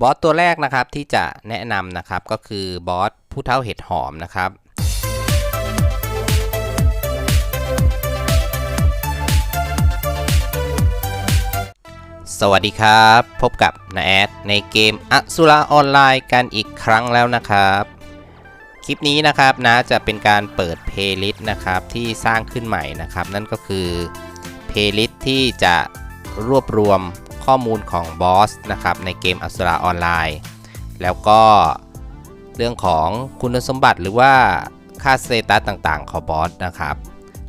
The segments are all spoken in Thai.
บอสตัวแรกนะครับที่จะแนะนำนะครับก็คือบอสผู้เท่าเห็ดหอมนะครับสวัสดีครับ พบกับนาแอดในเกมอสุราออนไลน์กันอีกครั้งแล้วนะครับ คลิปนี้นะครับนะจะเป็นการเปิดเพลย์ลิสต์นะครับที่สร้างขึ้นใหม่นะครับ นั่นก็คือเพลย์ลิสต์ที่จะรวบรวม ข้อมูลของบอสนะครับในเกมอสุราออนไลน์ แล้วก็เรื่องของคุณสมบัติหรือว่าค่าสเตตัสต่างๆ ของบอสนะครับ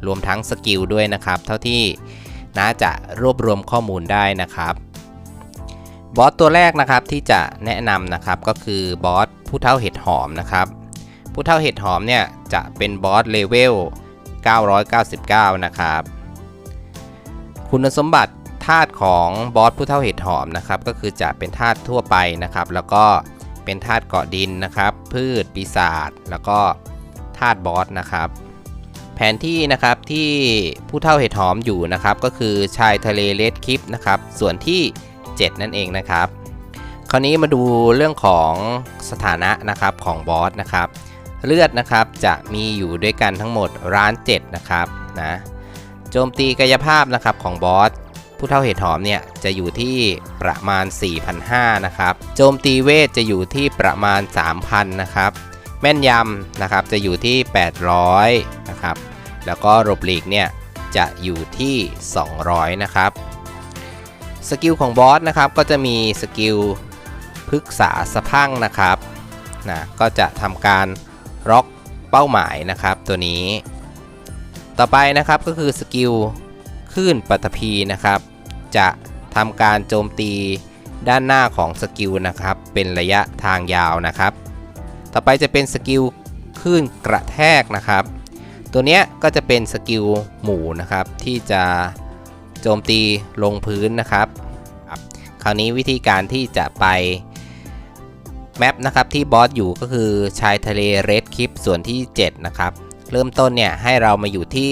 รวมทั้งสกิลด้วยนะครับ เท่าที่น้าจะรวบรวมข้อมูลได้นะครับบอสตัวแรกนะครับที่จะแนะนำนะครับก็คือบอสผู้เท่าเห็ดหอมนะครับผู้เท่าเห็ดหอมเนี่ยจะเป็นบอสเลเวล999 นะครับ คุณสมบัติ ธาตุของบอสผู้เท่าเห็ดหอมนะครับก็คือจะเป็นธาตุทั่วไปนะครับ แล้วก็เป็นธาตุเกาะดินนะครับ พืชปีศาจแล้วก็ธาตุบอสนะครับ แผนที่นะครับที่ผู้เท่าเห็ดหอมอยู่นะครับ ก็คือชายทะเลเลดคลิปนะครับ ส่วนที่ 7 นั่นเองนะครับ คราวนี้มาดูเรื่องของสถานะนะครับของบอสนะครับเลือดนะครับจะมีอยู่ด้วยกันทั้งหมดร้าน 7 นะครับนะโจมตีกายภาพนะครับของบอส ผู้เท่าเห็ดหอมเนี่ยจะอยู่ที่ประมาณ 4,500 นะครับ โจมตีเวทจะอยู่ที่ประมาณ 3,000 นะครับ แม่นยำนะครับจะอยู่ที่ 800 นะครับ แล้วก็หลบหลีกเนี่ยจะอยู่ที่ 200 นะครับ สกิลของบอสนะครับก็จะมีสกิลพฤกษาสะพังนะครับนะก็จะทำการล็อกเป้าหมายนะครับตัวนี้ ต่อไปนะครับก็คือสกิล คลื่นปัตภีนะครับ จะทำการโจมตีด้านหน้าของสกิลนะครับ เป็นระยะทางยาวนะครับ ต่อไปจะเป็นสกิลคลื่นกระแทกนะครับ ตัวเนี้ยก็จะเป็นสกิลหมู่นะครับ ที่จะโจมตีลงพื้นนะครับครับคราวนี้วิธีการที่จะไปแมปนะครับที่บอสอยู่ก็คือชายทะเลเรดคลิปส่วนที่ 7 นะครับ เริ่มต้นเนี่ยให้เรามาอยู่ที่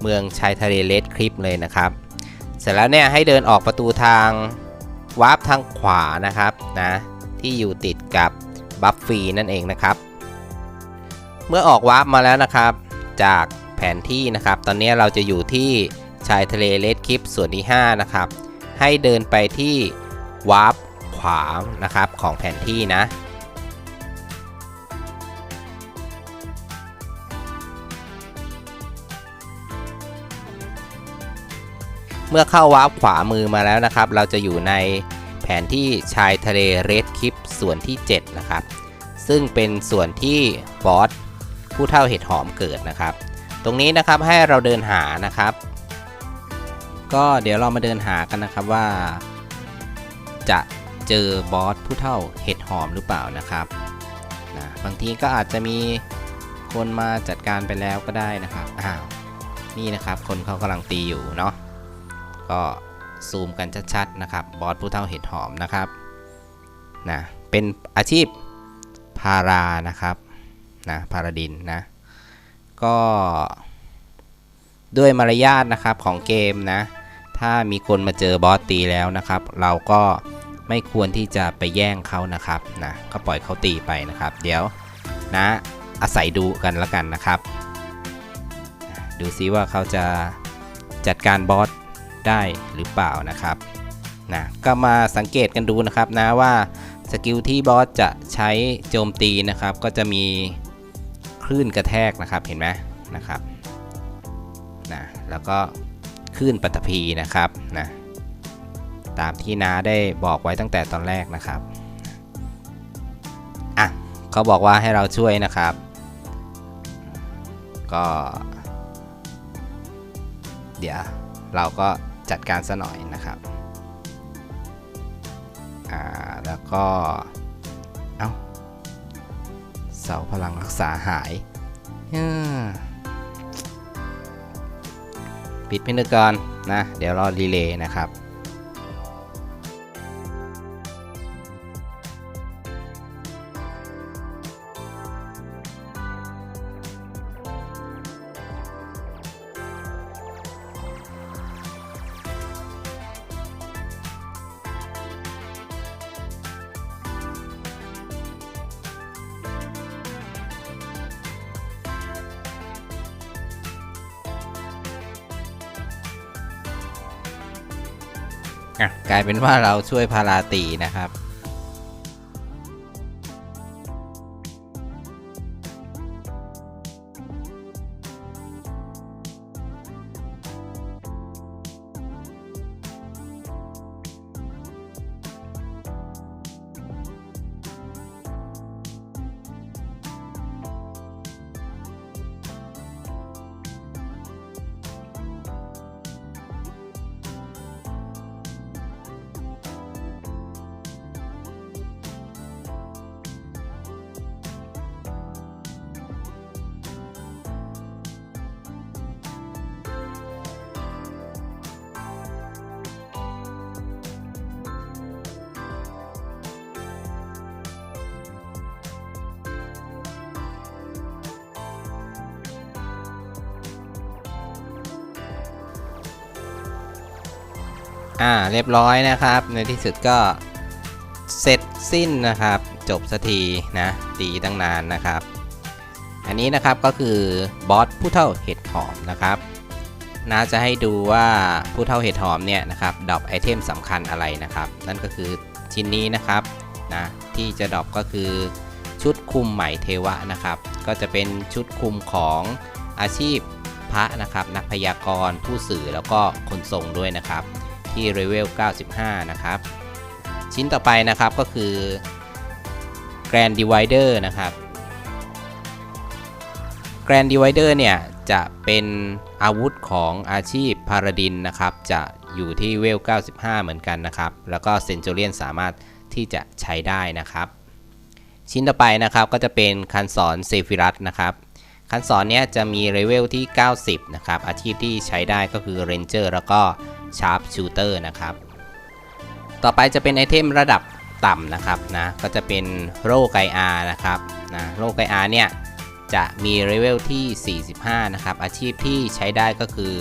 เมืองชายทะเลเรดคลิปเลยนะครับ เสร็จแล้วเนี่ยให้เดินออกประตูทางวาร์ปทางขวานะครับนะที่อยู่ติดกับบัฟฟีนั่นเองนะครับ เมื่อออกวาร์ปมาแล้วนะครับ จากแผนที่นะครับ ตอนนี้เราจะอยู่ที่ชายทะเลเรดคลิปส่วนที่ 5 นะครับ ให้เดินไปที่วาร์ปขวานะครับของแผนที่นะ เมื่อเข้าวาร์ปขวามือมาแล้วนะครับ เราจะอยู่ในแผนที่ชายทะเลเรดคลิปส่วนที่ 7 นะครับ ซึ่งเป็นส่วนที่บอสผู้เท่าเห็ดหอมเกิดนะครับ ตรงนี้นะครับให้เราเดินหานะครับ ก็เดี๋ยวเรามาเดินหากันนะครับว่า จะเจอบอสผู้เท่าเห็ดหอมหรือเปล่านะครับนะบางทีก็อาจจะมีคนมาจัดการไปแล้วก็ได้นะครับอ้าวนี่นะครับ คนเขากำลังตีอยู่เนาะ ก็ซูมกันชัดๆนะครับบอสผู้เท่าเห็ดหอมนะครับนะเป็นอาชีพพารานะครับนะพาราดินนะก็ด้วยมารยาทนะครับของเกมนะถ้ามีคนมาเจอบอสตีแล้วนะครับ เราก็ไม่ควรที่จะไปแย่งเขานะครับนะก็ปล่อยเขาตีไปนะครับ เดี๋ยวนะอาศัยดูกันแล้วกันนะครับ ดูซิว่าเขาจะจัดการบอส ได้หรือเปล่านะครับนะก็มาสังเกตกันดูนะครับนะว่าสกิลที่บอสจะใช้โจมตีนะครับ ก็จะมีคลื่นกระแทกนะครับเห็นไหมนะครับนะแล้วก็คลื่นปัตภีนะครับนะตามที่น้าได้บอกไว้ตั้งแต่ตอนแรกนะครับอะเขาบอกว่าให้เราช่วยนะครับ ก็ เดี๋ยวเราก็ จัดการซะหน่อยนะครับอ่าแล้วก็ เอ้า เสาพลังรักษาหายปิดพินึกก่อนนะ เดี๋ยวรอรีเลย์นะครับ อะกลายเป็นว่าเราช่วยพาราตีนะครับ อ่าเรียบร้อยนะครับ ในที่สุดก็เสร็จสิ้นนะครับ จบสักทีนะตีตั้งนานนะครับ อันนี้นะครับก็คือบอสผู้เท่าเห็ดหอมนะครับน่าจะให้ดูว่าผู้เท่าเห็ดหอมเนี่ยนะครับดรอปไอเทมสำคัญอะไรนะครับ นั่นก็คือชิ้นนี้นะครับนะที่จะดรอปก็คือชุดคุมใหม่เทวะนะครับ ก็จะเป็นชุดคุมของอาชีพพระนะครับ นักพยากรณ์ผู้สื่อแล้วก็คนส่งด้วยนะครับ ที่เลเวล 95 นะครับ ชิ้นต่อไปนะครับก็คือ Grand Divider นะครับ Grand Divider เนี่ย จะเป็นอาวุธของอาชีพพาราดินนะครับ จะอยู่ที่เวล 95 เหมือนกันนะครับ แล้วก็เซนจูเรียนสามารถที่จะใช้ได้นะครับ ชิ้นต่อไปนะครับก็จะเป็นคันสอนเซฟิรัสนะครับคันสอนเนี้ยจะมีเลเวลที่ 90 นะครับ อาชีพที่ใช้ได้ก็คือ Ranger แล้วก็ Sharp Shooter นะครับ ต่อไปจะเป็นไอเทมระดับต่ำนะครับนะก็จะเป็นโร่ไกอานะครับนะโร่ไกอาเนี่ยจะมีเลเวลที่ 45 นะครับ อาชีพที่ใช้ได้ก็คือ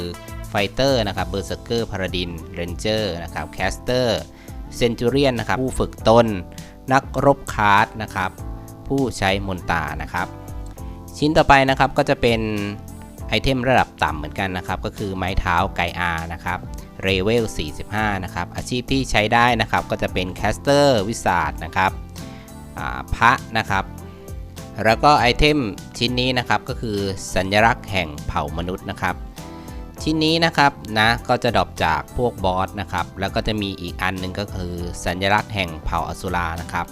ไฟเตอร์นะครับเบอร์เซอร์เกอร์พาราดินเรนเจอร์นะครับแคสเตอร์เซนจูเรียนนะครับผู้ฝึกตนนักรบคาร์ดนะครับผู้ใช้มนตานะครับ ชิ้นต่อไปนะครับก็จะเป็นไอเทมระดับต่ำเหมือนกันนะครับ ก็คือไม้เท้าไกอานะครับ เรเวล45 นะครับ อาชีพที่ใช้ได้นะครับก็จะเป็นแคสเตอร์วิสาดนะครับพระนะครับ แล้วก็ไอเทมชิ้นนี้นะครับก็คือสัญลักษณ์แห่งเผ่ามนุษย์นะครับ ชิ้นนี้นะครับนะก็จะดรอปจากพวกบอสนะครับ แล้วก็จะมีอีกอันหนึ่งก็คือสัญลักษณ์แห่งเผ่าอสุรานะครับ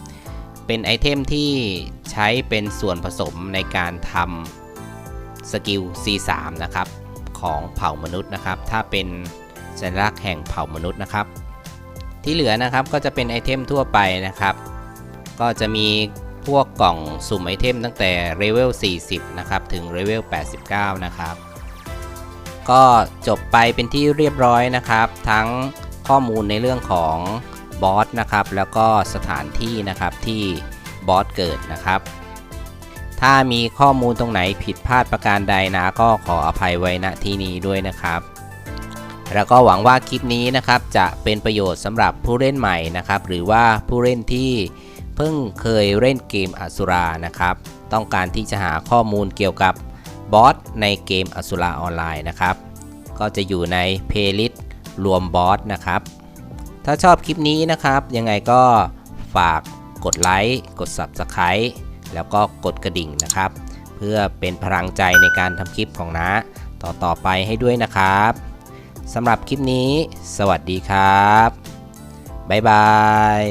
เป็นไอเทมที่ใช้เป็นส่วนผสมในการทำสกิล C3 นะครับของเผ่ามนุษย์นะครับ ถ้าเป็น สัญลักษณ์แห่งเผ่ามนุษย์นะครับ ที่เหลือนะครับก็จะเป็นไอเทมทั่วไปนะครับ ก็จะมีพวกกล่องสุ่มไอเทมตั้งแต่เลเวล 40 นะครับ ถึงเลเวล 89 นะครับ ก็จบไปเป็นที่เรียบร้อยนะครับ ทั้งข้อมูลในเรื่องของบอสนะครับ แล้วก็สถานที่นะครับที่บอสเกิดนะครับ ถ้ามีข้อมูลตรงไหนผิดพลาดประการใดนะ ก็ขออภัยไว้ณที่นี้ด้วยนะครับ แล้วก็หวังว่าคลิปนี้นะครับจะเป็นประโยชน์สำหรับผู้เล่นใหม่นะครับ หรือว่าผู้เล่นที่เพิ่งเคยเล่นเกมอสุรานะครับ ต้องการที่จะหาข้อมูลเกี่ยวกับบอสในเกมอสุราออนไลน์นะครับ ก็จะอยู่ในเพลย์ลิสต์รวมบอสนะครับ ถ้าชอบคลิปนี้นะครับ ยังไงก็ฝากกดไลค์กด Subscribe แล้วก็กดกระดิ่งนะครับ เพื่อเป็นพลังใจในการทำคลิปของน้าต่อๆไปให้ด้วยนะครับ สำหรับคลิปนี้ สวัสดีครับ บ๊ายบาย